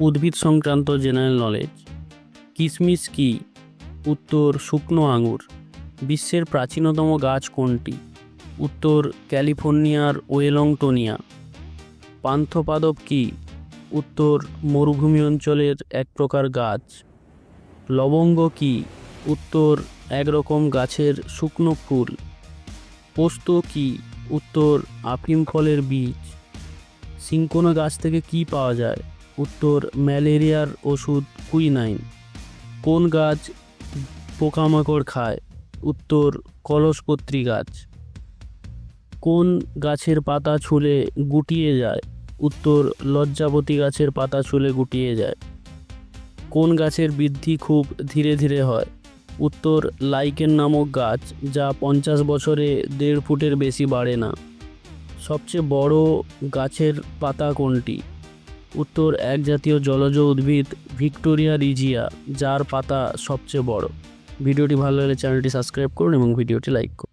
উদ্ভিদ সংক্রান্ত general knowledge কিশমিশ কি, উত্তর শুকনো আঙুর, বিশ্বের প্রাচীনতম গাছ কোনটি, উত্তর ক্যালিফোর্নিয়ার ওয়েলংটোনিয়া, পান্থপাদপ কি, উত্তর মরুভূমি অঞ্চলের এক প্রকার গাছ, লবঙ্গ কি, উত্তর একরকম গাছের শুকনো ফুল, পোস্ত কি, উত্তর আফিম ফলের বীজ সিঙ্কোনা গাছ থেকে কি পাওয়া যায়? উত্তর, ম্যালেরিয়ার ওষুধ কুইনাইন। কোন গাছ পোকামাকড় খায়? উত্তর, কলসপত্রী গাছ। কোন গাছের পাতা ছুলে গুটিয়ে যায়? উত্তর, লজ্জাবতী গাছের পাতা ছুলে গুটিয়ে যায়। কোন গাছের বৃদ্ধি খুব ধীরে ধীরে হয়? উত্তর, লাইকেন নামক গাছ যা পঞ্চাশ বছরে দেড় ফুটের বেশি বাড়ে না। সবচেয়ে বড় গাছের পাতা কোনটি? উত্তর এক জাতীয় জলজ উদ্ভিদ ভিক্টোরিয়া রিজিয়া, যার পাতা সবচেয়ে বড়। ভিডিওটি ভালো লাগলে চ্যানেলটি সাবস্ক্রাইব করুন এবং ভিডিওটি লাইক করুন।